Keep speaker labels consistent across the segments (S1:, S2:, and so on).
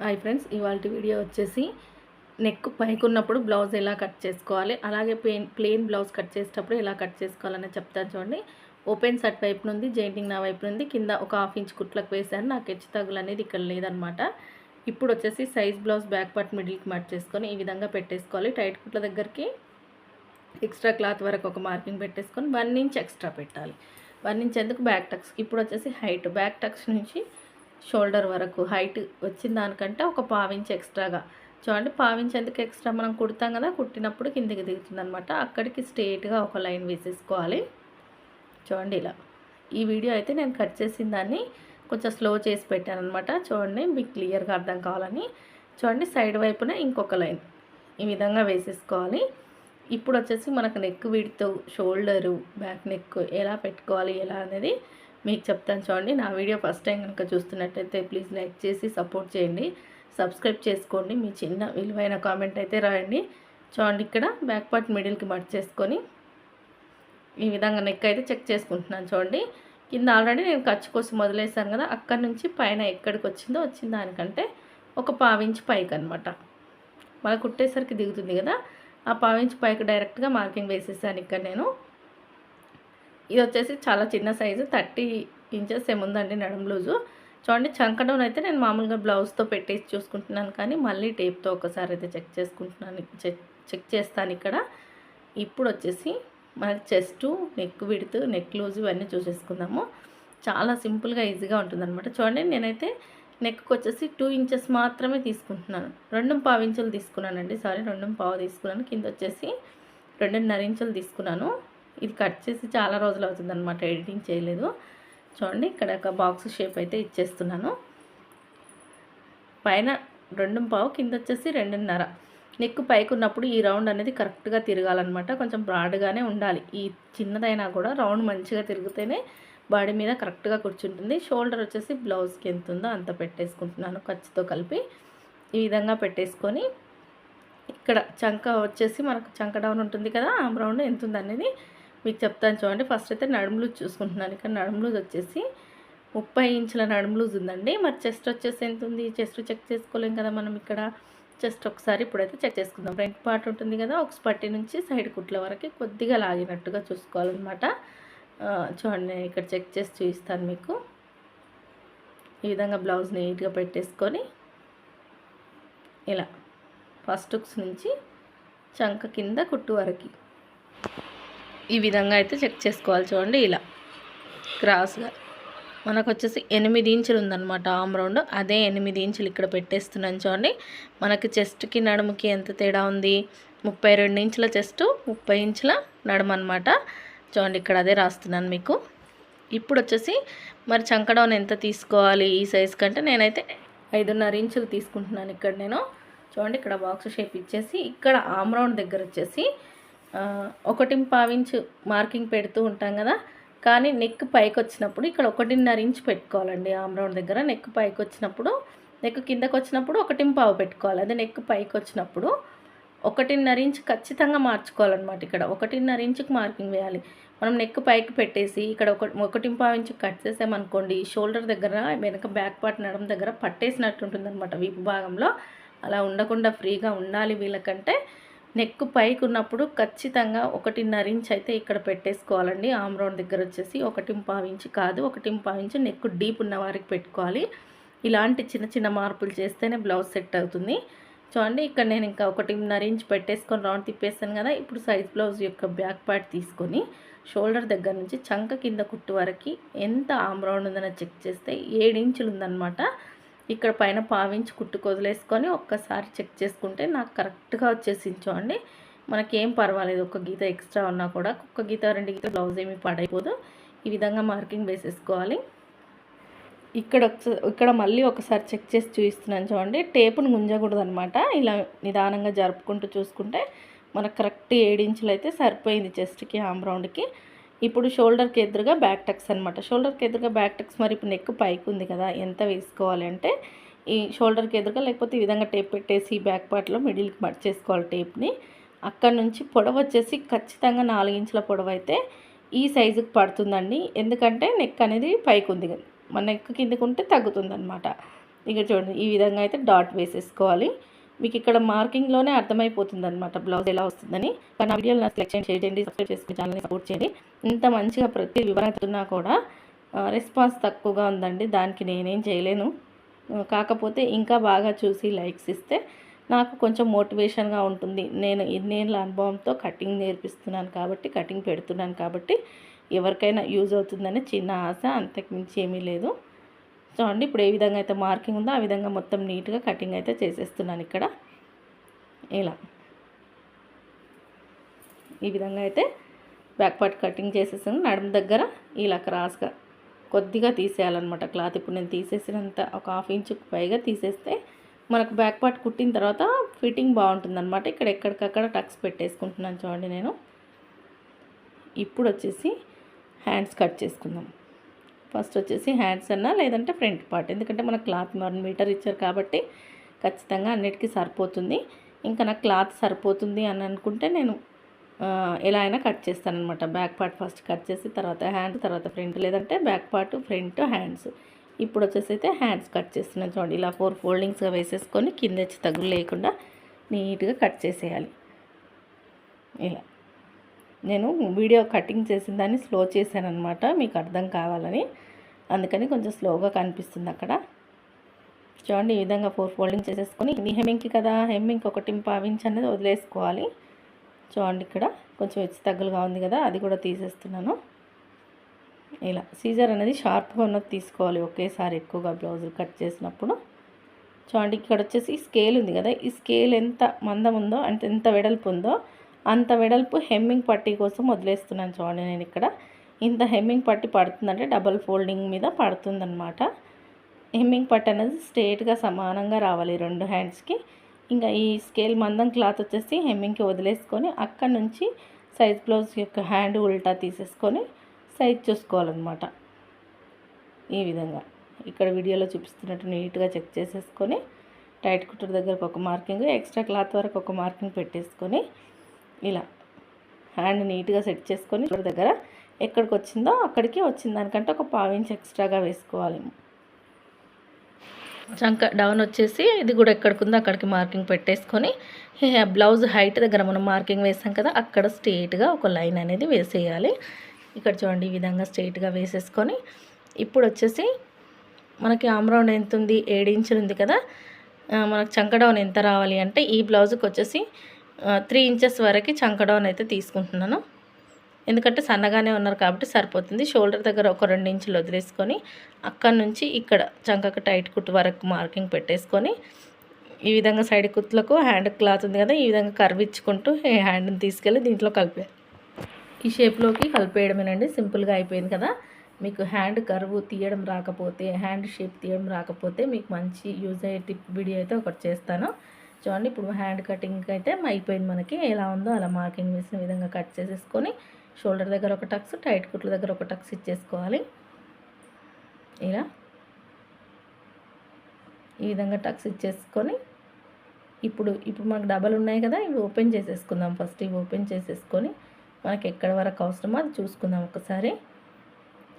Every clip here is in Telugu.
S1: హాయ్ ఫ్రెండ్స్ ఇవాళ వీడియో వచ్చేసి నెక్ పైకి ఉన్నప్పుడు బ్లౌజ్ ఎలా కట్ చేసుకోవాలి అలాగే ప్లేన్ ప్లెయిన్ బ్లౌజ్ కట్ చేసేటప్పుడు ఎలా కట్ చేసుకోవాలని చెప్తాను చూడండి. ఓపెన్ సట్ వైపు నుండి జైంటింగ్ నా వైపు నుండి కింద ఒక హాఫ్ ఇంచ్ కుట్లకు వేసాను నాకు హెచ్చు తగులు అనేది ఇక్కడ లేదనమాట. ఇప్పుడు వచ్చేసి సైజ్ బ్లౌజ్ బ్యాక్ పార్ట్ మిడిల్కి మట్ చేసుకొని ఈ విధంగా పెట్టేసుకోవాలి. టైట్ కుట్ల దగ్గరికి ఎక్స్ట్రా క్లాత్ వరకు ఒక మార్కింగ్ పెట్టేసుకొని వన్ ఇంచ్ ఎక్స్ట్రా పెట్టాలి. వన్ ఇంచ్ ఎందుకు బ్యాక్ టక్స్? ఇప్పుడు వచ్చేసి హైట్ బ్యాక్ టక్స్ నుంచి షోల్డర్ వరకు హైట్ వచ్చిన దానికంటే ఒక పావించ్ ఎక్స్ట్రాగా. చూడండి పావించ్ ఎందుకు ఎక్స్ట్రా? మనం కుడతాం కదా కుట్టినప్పుడు కిందికి దిగుతుంది అనమాట అక్కడికి స్ట్రేట్గా ఒక లైన్ వేసేసుకోవాలి. చూడండి ఇలా. ఈ వీడియో అయితే నేను కట్ చేసిన దాన్ని కొంచెం స్లో చేసి పెట్టాను అనమాట చూడండి మీకు క్లియర్గా అర్థం కావాలని. చూడండి సైడ్ వైపున ఇంకొక లైన్ ఈ విధంగా వేసేసుకోవాలి. ఇప్పుడు వచ్చేసి మనకు నెక్ విడుతూ షోల్డరు బ్యాక్ నెక్ ఎలా పెట్టుకోవాలి ఎలా అనేది మీకు చెప్తాను చూడండి. నా వీడియో ఫస్ట్ టైం కనుక చూస్తున్నట్టయితే ప్లీజ్ లైక్ చేసి సపోర్ట్ చేయండి. సబ్స్క్రైబ్ చేసుకోండి. మీ చిన్న విలువైన కామెంట్ అయితే రాయండి. చూడండి ఇక్కడ బ్యాక్ పార్ట్ మిడిల్కి మట్ చేసుకొని ఈ విధంగా నెక్ అయితే చెక్ చేసుకుంటున్నాను చూడండి. కింద ఆల్రెడీ నేను ఖర్చు కోసం వదిలేసాను కదా. అక్కడి నుంచి పైన ఎక్కడికి వచ్చిందో వచ్చిన దానికంటే ఒక పావించి పైకి అనమాట మళ్ళీ కుట్టేసరికి దిగుతుంది కదా. ఆ పావించి పైకి డైరెక్ట్గా మార్కింగ్ వేసేసాను ఇక్కడ నేను. ఇది వచ్చేసి చాలా చిన్న సైజు థర్టీ ఇంచెస్ ఏముందండి నడుము లూజు. చూడండి చంకడం అయితే నేను మామూలుగా బ్లౌజ్తో పెట్టేసి చూసుకుంటున్నాను కానీ మళ్ళీ టేప్తో ఒకసారి అయితే చెక్ చేసుకుంటున్నాను చెక్ చేస్తాను ఇక్కడ. ఇప్పుడు వచ్చేసి మనకి chest neck width neck loose ఇవన్నీ చూసేసుకుందాము. చాలా సింపుల్గా ఈజీగా ఉంటుందన్నమాట. చూడండి నేనైతే నెక్కి వచ్చేసి టూ ఇంచెస్ మాత్రమే తీసుకుంటున్నాను. రెండు పావు ఇంచులు తీసుకున్నానండి సారీ రెండు పావు తీసుకున్నాను. కింద వచ్చేసి రెండున్నర ఇంచులు తీసుకున్నాను. ఇది కట్ చేసి చాలా రోజులు అవుతుంది అనమాట ఎడిటింగ్ చేయలేదు. చూడండి ఇక్కడ ఒక బాక్స్ షేప్ అయితే ఇచ్చేస్తున్నాను. పైన రెండు పావు కింద వచ్చేసి రెండున్నర. నెక్ పైకి ఉన్నప్పుడు ఈ రౌండ్ అనేది కరెక్ట్గా తిరగాలన్నమాట. కొంచెం బ్రాడ్గానే ఉండాలి. ఈ చిన్నదైనా కూడా రౌండ్ మంచిగా తిరిగితేనే బాడీ మీద కరెక్ట్గా కూర్చుంటుంది. షోల్డర్ వచ్చేసి బ్లౌజ్కి ఎంత ఉందో అంత పెట్టేసుకుంటున్నాను ఖర్చుతో కలిపి. ఈ విధంగా పెట్టేసుకొని ఇక్కడ చంక వచ్చేసి మనకు చంక డౌన్ ఉంటుంది కదా ఆ రౌండ్ ఎంత ఉందనేది అనేది మీకు చెప్తాను చూడండి. ఫస్ట్ అయితే నడుములూజ్ చూసుకుంటున్నాను. ఇక్కడ నడుములూజ్ వచ్చేసి ముప్పై ఇంచుల నడుములూజ్ ఉందండి. మరి చెస్ట్ వచ్చేసి ఎంత ఉంది? చెస్ట్ చెక్ చేసుకోలేం కదా మనం ఇక్కడ. చెస్ట్ ఒకసారి ఇప్పుడైతే చెక్ చేసుకుందాం. ఫ్రంట్ పార్ట్ ఉంటుంది కదా ఒక పట్టి నుంచి సైడ్ కుట్ల వరకు కొద్దిగా లాగినట్టుగా చూసుకోవాలన్నమాట. చూడండి నేను ఇక్కడ చెక్ చేసి చూపిస్తాను మీకు. ఈ విధంగా బ్లౌజ్ నీట్గా పెట్టేసుకొని ఇలా ఫస్ట్ హుక్స్ నుంచి చంక కింద కుట్టు వరకు. ఈ విధంగా అయితే చెక్ చేసుకోవాలి చూడండి ఇలా. క్రాస్గా మనకు వచ్చేసి ఎనిమిది ఇంచులు ఉందన్నమాట ఆమ్ రౌండ్. అదే ఎనిమిది ఇంచులు ఇక్కడ పెట్టేస్తున్నాను చూడండి. మనకి చెస్ట్కి నడుముకి ఎంత తేడా ఉంది? ముప్పై రెండు ఇంచుల చెస్ట్ ముప్పై ఇంచుల నడుము అనమాట చూడండి ఇక్కడ అదే రాస్తున్నాను మీకు. ఇప్పుడు వచ్చేసి మరి చంకడౌన్ ఎంత తీసుకోవాలి ఈ సైజ్ కంటే నేనైతే ఐదున్నర ఇంచులు తీసుకుంటున్నాను ఇక్కడ నేను. చూడండి ఇక్కడ బాక్స్ షేప్ ఇచ్చేసి ఇక్కడ ఆమ్ రౌండ్ దగ్గర వచ్చేసి ఒకటి పావించు మార్కింగ్ పెడుతూ ఉంటాం కదా. కానీ నెక్ పైకి వచ్చినప్పుడు ఇక్కడ ఒకటిన్నర ఇంచ్ పెట్టుకోవాలండి ఆమ్రౌండ్ దగ్గర. నెక్ పైకి వచ్చినప్పుడు నెక్ కిందకు వచ్చినప్పుడు ఒకటి పావు పెట్టుకోవాలి. అదే నెక్ పైకి వచ్చినప్పుడు ఒకటిన్నర ఇంచ్ ఖచ్చితంగా మార్చుకోవాలన్నమాట ఇక్కడ. ఒకటిన్నర ఇంచుకి మార్కింగ్ వేయాలి. మనం నెక్ పైకి పెట్టేసి ఇక్కడ ఒక ఒకటి పావు ఇంచు కట్ చేసామనుకోండి షోల్డర్ దగ్గర వెనక బ్యాక్ పార్ట్ నడం దగ్గర పట్టేసినట్టు ఉంటుంది అనమాట వీపు భాగంలో అలా ఉండకుండా ఫ్రీగా ఉండాలి వీళ్ళకంటే. నెక్ పైకి ఉన్నప్పుడు ఖచ్చితంగా ఒకటిన్నర ఇంచ్ అయితే ఇక్కడ పెట్టేసుకోవాలండి. ఆమ్రౌండ్ దగ్గర వచ్చేసి ఒకటి ఇంచ్ కాదు ఒకటి ఇంచ్ నెక్ డీప్ ఉన్న వారికి పెట్టుకోవాలి. ఇలాంటి చిన్న చిన్న మార్పులు చేస్తేనే బ్లౌజ్ సెట్ అవుతుంది. చూడండి ఇక్కడ నేను ఇంకా ఒకటిన్నర ఇంచ్ పెట్టేసుకొని రౌండ్ తిప్పేస్తాను కదా ఇప్పుడు సైజ్ బ్లౌజ్ యొక్క బ్యాక్ పార్ట్ తీసుకొని షోల్డర్ దగ్గర నుంచి చంక కింద కుట్టు వరకు ఎంత ఆమ్రౌండ్ ఉందని చెక్ చేస్తే ఏడు ఇంచులు ఉందన్నమాట. ఇక్కడ పైన పావించి కుట్టు కొదిలేసుకొని ఒక్కసారి చెక్ చేసుకుంటే నాకు కరెక్ట్గా వచ్చేసింది చూడండి. మనకేం పర్వాలేదు ఒక గీత ఎక్స్ట్రా ఉన్నా కూడా. ఒక్క గీత రెండు గీత బ్లౌజ్ ఏమి పాడైపోదు. ఈ విధంగా మార్కింగ్ వేసేసుకోవాలి. ఇక్కడ ఇక్కడ మళ్ళీ ఒకసారి చెక్ చేసి చూపిస్తున్నాను చూడండి. టేపును గుంజకూడదు అనమాట ఇలా నిదానంగా జరుపుకుంటూ చూసుకుంటే మనకు కరెక్ట్ ఏడించులు అయితే సరిపోయింది చెస్ట్కి ఆమ్ రౌండ్కి. ఇప్పుడు షోల్డర్కి ఎదురుగా బ్యాక్ టక్స్ అనమాట షోల్డర్కి ఎదురుగా బ్యాక్ టక్స్ మరి ఇప్పుడు నెక్ పైకి ఉంది కదా ఎంత వేసుకోవాలి అంటే ఈ షోల్డర్కి ఎదురుగా లేకపోతే ఈ విధంగా టేప్ పెట్టేసి బ్యాక్ పార్ట్లో మిడిల్కి మట్ చేసుకోవాలి టేప్ని అక్కడ నుంచి పొడవ వచ్చేసి ఖచ్చితంగా నాలుగు ఇంచుల పొడవ అయితే ఈ సైజుకి పడుతుందండి. ఎందుకంటే నెక్ అనేది పైకి ఉంది మన నెక్ కిందకు ఉంటే తగ్గుతుంది అనమాట ఇక చూడండి ఈ విధంగా అయితే డాట్ వేసేసుకోవాలి. మీకు ఇక్కడ మార్కింగ్లోనే అర్థమైపోతుంది అనమాట బ్లౌజ్ ఎలా వస్తుందని. కానీ నా వీడియోలు నా సెలెక్షన్ చేయండి సబ్స్క్రైబ్ చేసుకుని ఛానల్ని సపోర్ట్ చేయండి. ఇంత మంచిగా ప్రతి వివరణ కూడా రెస్పాన్స్ తక్కువగా ఉందండి. దానికి నేనేం చేయలేను. కాకపోతే ఇంకా బాగా చూసి లైక్స్ ఇస్తే నాకు కొంచెం మోటివేషన్గా ఉంటుంది. నేను ఇన్నేళ్ళ అనుభవంతో కటింగ్ నేర్పిస్తున్నాను కాబట్టి కటింగ్ పెడుతున్నాను కాబట్టి ఎవరికైనా యూజ్ అవుతుందని చిన్న ఆశ అంతకుమించి ఏమీ లేదు. చూడండి ఇప్పుడు ఏ విధంగా అయితే మార్కింగ్ ఉందో ఆ విధంగా మొత్తం నీట్గా కటింగ్ అయితే చేసేస్తున్నాను ఇక్కడ. ఇలా. ఈ విధంగా అయితే బ్యాక్ పార్ట్ కటింగ్ చేసేసాను. నడుము దగ్గర ఇలా క్రాస్గా కొద్దిగా తీసేయాలన్నమాట క్లాత్. ఇప్పుడు నేను తీసేసినంత ఒక హాఫ్ ఇంచుకు పైగా తీసేస్తే మనకు బ్యాక్ పార్ట్ కుట్టిన తర్వాత ఫిట్టింగ్ బాగుంటుందన్నమాట. ఇక్కడ ఎక్కడికక్కడ టక్స్ పెట్టేసుకుంటున్నాను చూడండి నేను. ఇప్పుడు వచ్చేసి హ్యాండ్స్ కట్ చేసుకుందాం. ఫస్ట్ వచ్చేసి హ్యాండ్స్ అన్నా లేదంటే ఫ్రంట్ పార్ట్. ఎందుకంటే మన క్లాత్ వన్ మీటర్ ఇచ్చారు కాబట్టి ఖచ్చితంగా అన్నిటికీ సరిపోతుంది. ఇంకా నాకు క్లాత్ సరిపోతుంది అని అనుకుంటే నేను ఎలా అయినా కట్ చేస్తానమాట బ్యాక్ పార్ట్ ఫస్ట్ కట్ చేసి తర్వాత హ్యాండ్ తర్వాత ఫ్రంట్. లేదంటే బ్యాక్ పార్ట్ ఫ్రంట్ హ్యాండ్స్. ఇప్పుడు వచ్చేసి అయితే హ్యాండ్స్ కట్ చేస్తున్నాను చూడండి. ఇలా ఫోర్ ఫోల్డింగ్స్గా వేసేసుకొని కింద వచ్చి తగులు లేకుండా నీట్గా కట్ చేసేయాలి. ఇలా. నేను వీడియో కటింగ్ చేసిన దాన్ని స్లో చేశాను అనమాట మీకు అర్థం కావాలని. అందుకని కొంచెం స్లోగా కనిపిస్తుంది అక్కడ. చూడండి ఈ విధంగా ఫోర్ ఫోల్డింగ్ చేసేసుకొని ఇది హెమ్మింగ్కి కదా హెమ్మింగ్ ఒకటి పావించి అనేది వదిలేసుకోవాలి. చూడండి ఇక్కడ కొంచెం హెచ్చు తగ్గులుగా ఉంది కదా అది కూడా తీసేస్తున్నాను. ఇలా సీజర్ అనేది షార్ప్గా ఉన్నది తీసుకోవాలి ఒకేసారి ఎక్కువగా బ్లౌజులు కట్ చేసినప్పుడు. చూడండి ఇక్కడ వచ్చేసి స్కేల్ ఉంది కదా ఈ స్కేల్ ఎంత మందం ఉందో అంటే ఎంత వెడల్పు ఉందో అంత వెడల్పు హెమ్మింగ్ పట్టీ కోసం వదిలేస్తున్నాను చూడండి నేను ఇక్కడ. ఇంత హెమ్మింగ్ పట్టి పడుతుందంటే డబల్ ఫోల్డింగ్ మీద పడుతుందనమాట హెమ్మింగ్ పట్టు అనేది స్ట్రేట్గా సమానంగా రావాలి రెండు హ్యాండ్స్కి. ఇంకా ఈ స్కేల్ మందం క్లాత్ వచ్చేసి హెమ్మింగ్కి వదిలేసుకొని అక్కడ నుంచి సైజ్ బ్లౌజ్ యొక్క హ్యాండ్ ఉల్టా తీసేసుకొని సైజ్ చూసుకోవాలన్నమాట. ఈ విధంగా. ఇక్కడ వీడియోలో చూపిస్తున్నట్టు నీట్గా చెక్ చేసేసుకొని టైట్ కుట్టర్ దగ్గరకు ఒక మార్కింగ్ ఎక్స్ట్రా క్లాత్ వరకు ఒక మార్కింగ్ పెట్టేసుకొని ఇలా హ్యాండ్ నీట్గా సెట్ చేసుకొని ఇక్కడ దగ్గర ఎక్కడికి వచ్చిందో అక్కడికి వచ్చిన దానికంటే ఒక పావించి ఎక్స్ట్రాగా వేసుకోవాలి. చంక డౌన్ వచ్చేసి ఇది కూడా ఎక్కడికి ఉందో అక్కడికి మార్కింగ్ పెట్టేసుకొని బ్లౌజ్ హైట్ దగ్గర మనం మార్కింగ్ వేసాం కదా అక్కడ స్ట్రేట్గా ఒక లైన్ అనేది వేసేయాలి. ఇక్కడ చూడండి ఈ విధంగా స్ట్రేట్గా వేసేసుకొని ఇప్పుడు వచ్చేసి మనకి ఆమ్రౌండ్ ఎంత ఉంది? ఏడు ఇంచులు ఉంది కదా. మనకు చంక డౌన్ ఎంత రావాలి అంటే ఈ బ్లౌజ్కి వచ్చేసి త్రీ ఇంచెస్ వరకు చంక డౌన్ అయితే తీసుకుంటున్నాను. ఎందుకంటే సన్నగానే ఉన్నారు కాబట్టి సరిపోతుంది. షోల్డర్ దగ్గర ఒక రెండు ఇంచులు వదిలేసుకొని అక్కడ నుంచి ఇక్కడ చంకకు టైట్ కుట్టు వరకు మార్కింగ్ పెట్టేసుకొని ఈ విధంగా సైడ్ కుట్లకు హ్యాండ్ క్లాత్ ఉంది కదా ఈ విధంగా కర్వ్ ఇచ్చుకుంటూ ఈ హ్యాండ్ని తీసుకెళ్ళి దీంట్లో కలిపే ఈ షేప్లోకి కలిపేయడమేనండి. సింపుల్గా అయిపోయింది కదా. మీకు హ్యాండ్ కర్వ్ తీయడం రాకపోతే హ్యాండ్ షేప్ తీయడం రాకపోతే మీకు మంచి యూజ్ అయ్యే టిప్ వీడియో అయితే ఒకటి చేస్తాను. చూడండి ఇప్పుడు హ్యాండ్ కటింగ్ అయితే అయిపోయింది మనకి. ఎలా ఉందో అలా మార్కింగ్ వేసిన విధంగా కట్ చేసేసుకొని షోల్డర్ దగ్గర ఒక టక్స్ టైట్ కుట్ల దగ్గర ఒక టక్స్ ఇచ్చేసుకోవాలి. ఇలా ఈ విధంగా టక్స్ ఇచ్చేసుకొని ఇప్పుడు ఇప్పుడు మనకు డబల్ ఉన్నాయి కదా ఇవి ఓపెన్ చేసేసుకుందాం. ఫస్ట్ ఇవి ఓపెన్ చేసేసుకొని మనకి ఎక్కడ వరకు అవసరమో అది చూసుకుందాం ఒకసారి.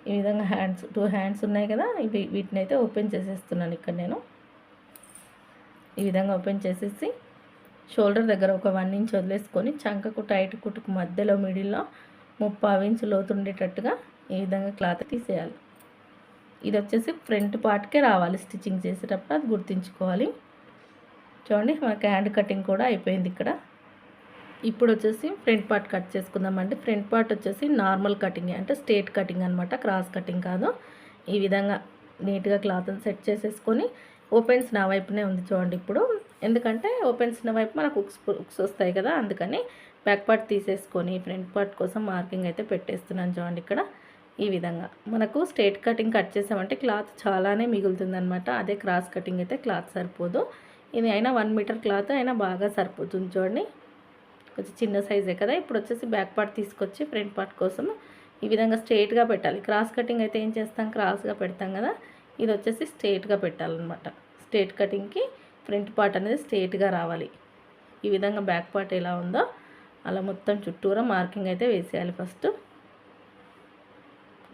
S1: ఈ విధంగా హ్యాండ్స్ టూ హ్యాండ్స్ ఉన్నాయి కదా ఇవి వీటిని అయితే ఓపెన్ చేసేస్తున్నాను ఇక్కడ నేను. ఈ విధంగా ఓపెన్ చేసేసి షోల్డర్ దగ్గర ఒక వన్ ఇంచ్ వదిలేసుకొని చంకకు టైట్ కుట్టుకు మధ్యలో మిడిల్లో ముప్పావు ఇంచు లోతు ఉండేటట్టుగా ఈ విధంగా క్లాత్ తీసేయాలి. ఇది వచ్చేసి ఫ్రంట్ పార్ట్కే రావాలి. స్టిచ్చింగ్ చేసేటప్పుడు అది గుర్తుంచుకోవాలి. చూడండి మనకి హ్యాండ్ కటింగ్ కూడా అయిపోయింది ఇక్కడ. ఇప్పుడు వచ్చేసి ఫ్రంట్ పార్ట్ కట్ చేసుకుందామండి. ఫ్రంట్ పార్ట్ వచ్చేసి నార్మల్ కటింగ్ అంటే స్ట్రేట్ కటింగ్ అనమాట క్రాస్ కటింగ్ కాదు. ఈ విధంగా నీట్గా క్లాత్ని సెట్ చేసేసుకొని ఓపెన్స్ నా వైపునే ఉంది చూడండి ఇప్పుడు. ఎందుకంటే ఓపెన్స్ నా వైపు మనకు ఉక్స్ ఉక్స్ వస్తాయి కదా అందుకని బ్యాక్ పార్ట్ తీసేసుకొని ఫ్రంట్ పార్ట్ కోసం మార్కింగ్ అయితే పెట్టేస్తున్నాను చూడండి ఇక్కడ. ఈ విధంగా మనకు స్ట్రేట్ కటింగ్ కట్ చేసామంటే క్లాత్ చాలానే మిగులుతుంది అనమాట అదే క్రాస్ కటింగ్ అయితే క్లాత్ సరిపోదు. ఇది అయినా వన్ మీటర్ క్లాత్ అయినా బాగా సరిపోతుంది చూడండి. కొంచెం చిన్న సైజే కదా ఇప్పుడు వచ్చేసి బ్యాక్ పార్ట్ తీసుకొచ్చి ఫ్రంట్ పార్ట్ కోసం ఈ విధంగా స్ట్రేట్గా పెట్టాలి. క్రాస్ కటింగ్ అయితే ఏం చేస్తాం? క్రాస్గా పెడతాం కదా ఇది వచ్చేసి స్ట్రేట్గా పెట్టాలన్నమాట. స్ట్రేట్ కటింగ్కి ఫ్రంట్ పార్ట్ అనేది స్ట్రేట్గా రావాలి. ఈ విధంగా బ్యాక్ పార్ట్ ఎలా ఉందో అలా మొత్తం చుట్టూరా మార్కింగ్ అయితే వేసేయాలి ఫస్ట్.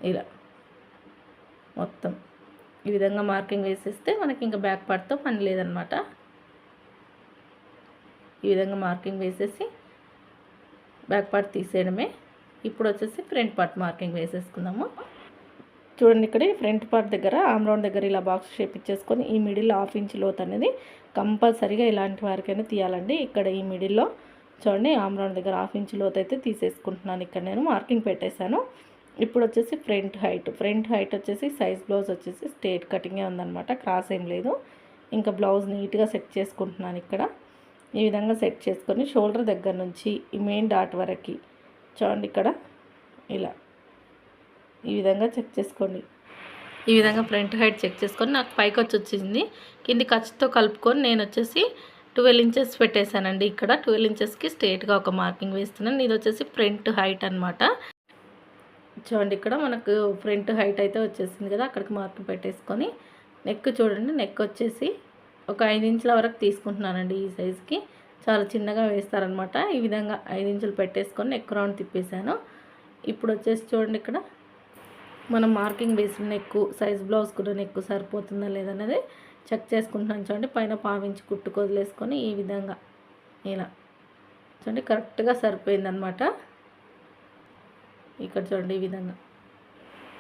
S1: ఇలా మొత్తం ఈ విధంగా మార్కింగ్ వేసేస్తే మనకి ఇంకా బ్యాక్ పార్ట్తో పని లేదనమాట ఈ విధంగా మార్కింగ్ వేసేసి బ్యాక్ పార్ట్ తీసేయడమే. ఇప్పుడు వచ్చేసి ఫ్రంట్ పార్ట్ మార్కింగ్ వేసేసుకుందాము. చూడండి ఇక్కడ ఫ్రంట్ పార్ట్ దగ్గర ఆమ్రౌండ్ దగ్గర ఇలా బాక్స్ షేప్ ఇచ్చేసుకొని ఈ మిడిల్ హాఫ్ ఇంచ్ లోత్ అనేది కంపల్సరీగా ఇలాంటి వారికైనా తీయాలండి. ఇక్కడ ఈ మిడిల్లో చూడండి ఆమ్రౌండ్ దగ్గర హాఫ్ ఇంచ్ లోత్ అయితే తీసేసుకుంటున్నాను. ఇక్కడ నేను మార్కింగ్ పెట్టేశాను. ఇప్పుడు వచ్చేసి ఫ్రంట్ హైట్. ఫ్రంట్ హైట్ వచ్చేసి సైజ్ బ్లౌజ్ వచ్చేసి స్ట్రేట్ కటింగే ఉందన్నమాట. క్రాస్ ఏం లేదు. ఇంకా బ్లౌజ్ నీట్గా సెట్ చేసుకుంటున్నాను ఇక్కడ. ఈ విధంగా సెట్ చేసుకొని షోల్డర్ దగ్గర నుంచి ఈ మెయిన్ డాట్ వరకు చూడండి ఇక్కడ ఇలా ఈ విధంగా చెక్ చేసుకోండి. ఈ విధంగా ఫ్రంట్ హైట్ చెక్ చేసుకొని నాకు పైకి వచ్చి వచ్చింది. కింది ఖర్చుతో కలుపుకొని నేను వచ్చేసి ట్వెల్వ్ ఇంచెస్ పెట్టేశానండి. ఇక్కడ ట్వెల్వ్ ఇంచెస్కి స్ట్రేట్గా ఒక మార్కింగ్ వేస్తున్నాను. ఇది వచ్చేసి ఫ్రంట్ హైట్ అనమాట చూడండి ఇక్కడ మనకు ఫ్రంట్ హైట్ అయితే వచ్చేసింది కదా. అక్కడికి మార్కింగ్ పెట్టేసుకొని నెక్ చూడండి. నెక్ వచ్చేసి ఒక ఐదు ఇంచుల వరకు తీసుకుంటున్నానండి ఈ సైజుకి చాలా చిన్నగా వేస్తారనమాట ఈ విధంగా ఐదు ఇంచులు పెట్టేసుకొని నెక్ రౌండ్ తిప్పేశాను. ఇప్పుడు వచ్చేసి చూడండి ఇక్కడ మనం మార్కింగ్ వేసిన నెక్కు సైజ్ బ్లౌజ్ కూడా నెక్కు సరిపోతుందా లేదనేది చెక్ చేసుకుంటున్నాను. చూడండి పైన పావించి కుట్టు వదిలేసుకొని ఈ విధంగా ఇలా చూడండి కరెక్ట్గా సరిపోయిందనమాట ఇక్కడ చూడండి ఈ విధంగా.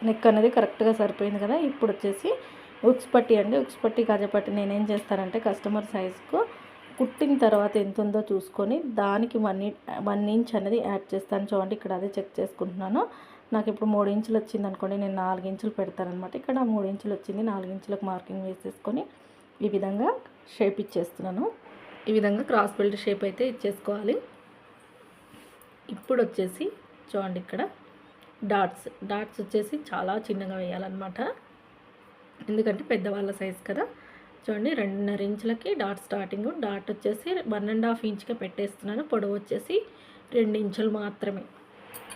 S1: నెక్ అనేది కరెక్ట్గా సరిపోయింది కదా. ఇప్పుడు వచ్చేసి ఉక్స్ పట్టి అండి. ఉక్స్ పట్టి గజపట్టి నేనేం చేస్తానంటే కస్టమర్ సైజ్కు కుట్టిన తర్వాత ఎంత ఉందో చూసుకొని దానికి వన్ వన్ ఇంచ్ అనేది యాడ్ చేస్తాను. చూడండి ఇక్కడ అదే చెక్ చేసుకుంటున్నాను. నాకు ఇప్పుడు మూడు ఇంచులు వచ్చింది అనుకోండి నేను నాలుగు ఇంచులు పెడతానమాట ఇక్కడ మూడు ఇంచులు వచ్చింది నాలుగు ఇంచులకు మార్కింగ్ వేసేసుకొని ఈ విధంగా షేప్ ఇచ్చేస్తున్నాను. ఈ విధంగా క్రాస్ బెల్ట్ షేప్ అయితే ఇచ్చేసుకోవాలి. ఇప్పుడు వచ్చేసి చూడండి ఇక్కడ డాట్స్. డాట్స్ వచ్చేసి చాలా చిన్నగా వేయాలన్నమాట. ఎందుకంటే పెద్దవాళ్ళ సైజ్ కదా. చూడండి రెండున్నర ఇంచులకి డాట్ స్టార్టింగ్. డాట్ వచ్చేసి వన్ అండ్ హాఫ్ ఇంచ్గా పెట్టేస్తున్నాను. పొడవు వచ్చేసి రెండు ఇంచులు మాత్రమే.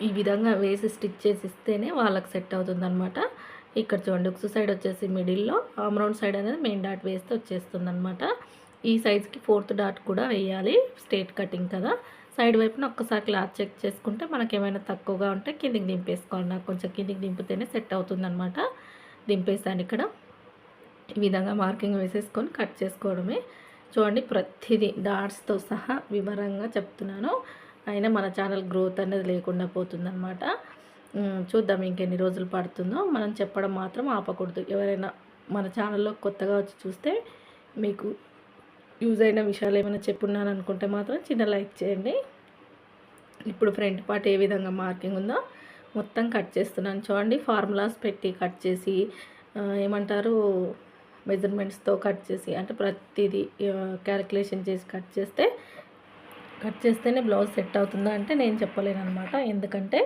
S1: ఈ విధంగా వేసి స్టిచ్ చేసి ఇస్తేనే వాళ్ళకి సెట్ అవుతుంది అనమాట ఇక్కడ చూడండి ఒక సైడ్ వచ్చేసి మిడిల్లో ఆమ్ రౌండ్ సైడ్ అనేది మెయిన్ డాట్ వేస్తే వచ్చేస్తుంది అనమాట ఈ సైజ్కి ఫోర్త్ డాట్ కూడా వేయాలి స్ట్రేట్ కటింగ్ కదా. సైడ్ వైపున ఒక్కసారి క్లాత్ చెక్ చేసుకుంటే మనకి ఏమైనా తక్కువగా ఉంటే కిందికి దింపేసుకోవాలి. నాకు కొంచెం కిందికి దింపితేనే సెట్ అవుతుంది అనమాట దింపేసాను ఇక్కడ. ఈ విధంగా మార్కింగ్ వేసేసుకొని కట్ చేసుకోవడమే. చూడండి ప్రతిదీ డాట్స్తో సహా వివరంగా చెప్తున్నాను. అయినా మన ఛానల్ గ్రోత్ అనేది లేకుండా పోతుందన్నమాట. చూద్దాం ఇంకెన్ని రోజులు పడుతుందో. మనం చెప్పడం మాత్రం ఆపకూడదు. ఎవరైనా మన ఛానల్లో కొత్తగా వచ్చి చూస్తే మీకు యూజ్ అయిన విషయాలు ఏమైనా చెప్పున్నాను అనుకుంటే మాత్రం చిన్న లైక్ చేయండి. ఇప్పుడు ఫ్రంట్ పార్ట్ ఏ విధంగా మార్కింగ్ ఉందో మొత్తం కట్ చేస్తున్నాను. చూడండి ఫార్ములాస్ పెట్టి కట్ చేసి ఏమంటారు మెజర్మెంట్స్తో కట్ చేసి అంటే ప్రతిదీ క్యాలిక్యులేషన్ చేసి కట్ చేస్తే కట్ చేస్తేనే బ్లౌజ్ సెట్ అవుతుందా అంటే నేను చెప్పలేను అనమాట ఎందుకంటే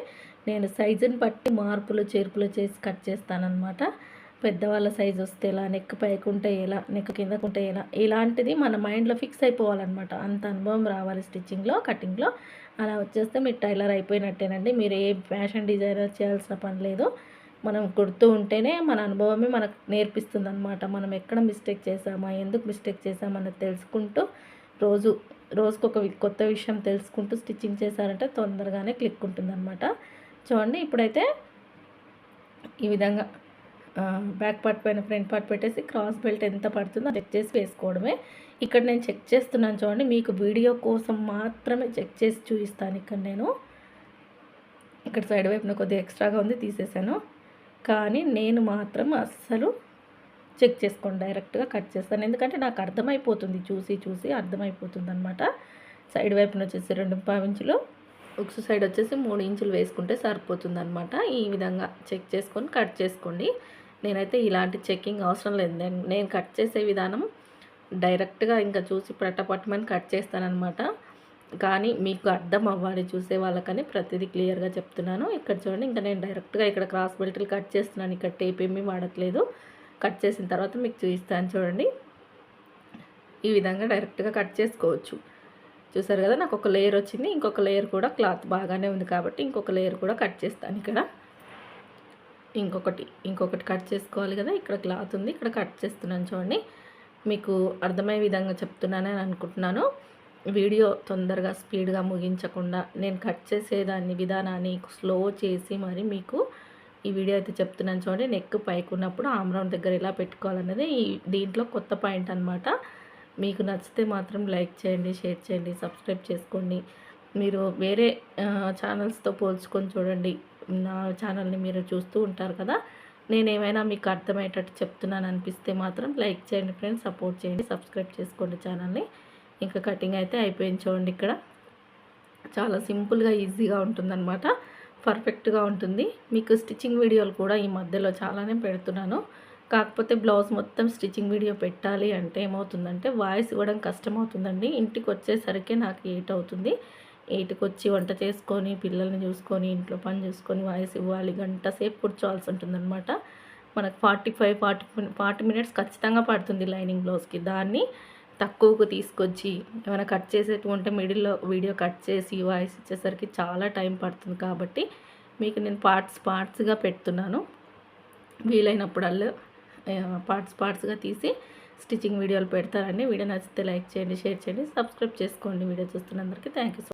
S1: నేను సైజుని బట్టి మార్పులు చేర్పులు చేసి కట్ చేస్తానన్నమాట. పెద్దవాళ్ళ సైజు వస్తే ఎలా నెక్ పైకి ఉంటే ఎలా నెక్ కిందకు ఉంటే ఎలా ఇలాంటిది మన మైండ్లో ఫిక్స్ అయిపోవాలన్నమాట. అంత అనుభవం రావాలి స్టిచ్చింగ్లో కటింగ్లో. అలా వచ్చేస్తే మీరు టైలర్ అయిపోయినట్టేనండి. మీరు ఏ ఫ్యాషన్ డిజైనర్ చేయాల్సిన పని లేదు. మనం కుడుతూ ఉంటేనే మన అనుభవమే మనకు నేర్పిస్తుంది అనమాట మనం ఎక్కడ మిస్టేక్ చేసామా ఎందుకు మిస్టేక్ చేసామన్నది తెలుసుకుంటూ రోజు రోజుకొక కొత్త విషయం తెలుసుకుంటూ స్టిచ్చింగ్ చేశారంటే తొందరగానే క్లిక్ ఉంటుందన్నమాట. చూడండి ఇప్పుడైతే ఈ విధంగా బ్యాక్ పార్ట్ పైన ఫ్రంట్ పార్ట్ పెట్టేసి క్రాస్ బెల్ట్ ఎంత పడుతుందో చెక్ చేసి వేసుకోవడమే. ఇక్కడ నేను చెక్ చేస్తున్నాను చూడండి మీకు వీడియో కోసం మాత్రమే చెక్ చేసి చూపిస్తాను ఇక్కడ నేను. ఇక్కడ సైడ్ వైపున కొద్దిగా ఎక్స్ట్రాగా ఉంది తీసేసాను. కానీ నేను మాత్రం అస్సలు చెక్ చేసుకోండి డైరెక్ట్గా కట్ చేస్తాను. ఎందుకంటే నాకు అర్థమైపోతుంది చూసి చూసి అర్థమైపోతుంది అనమాట సైడ్ వైపున వచ్చేసి రెండు ఇంచులు ఒక సైడ్ వచ్చేసి మూడు ఇంచులు వేసుకుంటే సరిపోతుంది అనమాట ఈ విధంగా చెక్ చేసుకొని కట్ చేసుకోండి. నేనైతే ఇలాంటి చెక్కింగ్ అవసరం లేదు. నేను నేను కట్ చేసే విధానం డైరెక్ట్గా ఇంకా చూసి పట్టమని కట్ చేస్తానమాట కానీ మీకు అర్థం అవ్వాలి చూసే వాళ్ళకని ప్రతిదీ క్లియర్గా చెప్తున్నాను. ఇక్కడ చూడండి ఇంకా నేను డైరెక్ట్గా ఇక్కడ క్రాస్ బెల్ట్లు కట్ చేస్తున్నాను. ఇక్కడ టేప్ ఏమీ వాడట్లేదు. కట్ చేసిన తర్వాత మీకు చూపిస్తాను చూడండి. ఈ విధంగా డైరెక్ట్గా కట్ చేసుకోవచ్చు. చూసారు కదా నాకు ఒక లేయర్ వచ్చింది. ఇంకొక లేయర్ కూడా క్లాత్ బాగానే ఉంది కాబట్టి ఇంకొక లేయర్ కూడా కట్ చేస్తాను ఇక్కడ. ఇంకొకటి ఇంకొకటి కట్ చేసుకోవాలి కదా ఇక్కడ క్లాత్ ఉంది. ఇక్కడ కట్ చేస్తున్నాను చూడండి. మీకు అర్థమయ్యే విధంగా చెప్తున్నానని అనుకుంటున్నాను. వీడియో తొందరగా స్పీడ్గా ముగించకుండా నేను కట్ చేసేదాన్ని విధానాన్ని స్లో చేసి మరి మీకు ఈ వీడియో అయితే చెప్తున్నాను చూడండి. నెక్ పైకి ఉన్నప్పుడు ఆమ్ రౌండ్ దగ్గర ఎలా పెట్టుకోవాలన్నది ఈ దీంట్లో కొత్త పాయింట్ అనమాట మీకు నచ్చితే మాత్రం లైక్ చేయండి షేర్ చేయండి సబ్స్క్రైబ్ చేసుకోండి. మీరు వేరే ఛానల్స్తో పోల్చుకొని చూడండి. నా ఛానల్ని మీరు చూస్తూ ఉంటారు కదా. నేను ఏమైనా మీకు అర్థమయ్యేటట్టు చెప్తున్నాను అనిపిస్తే మాత్రం లైక్ చేయండి ఫ్రెండ్స్ సపోర్ట్ చేయండి సబ్స్క్రైబ్ చేసుకోండి ఛానల్ని ఇంకా కటింగ్ అయితే అయిపోయింది చూడండి ఇక్కడ. చాలా సింపుల్గా ఈజీగా ఉంటుందన్నమాట. పర్ఫెక్ట్గా ఉంటుంది. మీకు స్టిచ్చింగ్ వీడియోలు కూడా ఈ మధ్యలో చాలానే పెడుతున్నాను. కాకపోతే బ్లౌజ్ మొత్తం స్టిచ్చింగ్ వీడియో పెట్టాలి అంటే ఏమవుతుందంటే వాయిస్ ఇవ్వడం కష్టమవుతుందండి. ఇంటికి వచ్చేసరికి నాకు ఎయిట్ అవుతుంది. ఎయిట్కి వచ్చి వంట చేసుకొని పిల్లల్ని చూసుకొని ఇంట్లో పని చూసుకొని వాయిస్ ఇవ్వాలి. గంట సేపు కూర్చోవాల్సి ఉంటుందన్నమాట. మనకు forty five forty forty minutes ఖచ్చితంగా పడుతుంది లైనింగ్ బ్లౌజ్కి. దాన్ని తక్కువకు తీసుకొచ్చి ఏమైనా కట్ చేసేటువంటి మిడిల్లో వీడియో కట్ చేసి వాయిస్ ఇచ్చేసరికి చాలా టైం పడుతుంది కాబట్టి మీకు నేను పార్ట్స్ పార్ట్స్గా పెడుతున్నాను. వీలైనప్పుడల్లా పార్ట్స్ పార్ట్స్గా తీసి స్టిచ్చింగ్ వీడియోలు పెడతారండి. వీడియో నచ్చితే లైక్ చేయండి షేర్ చేయండి సబ్స్క్రైబ్ చేసుకోండి. Video చూస్తున్నందరికీ thank you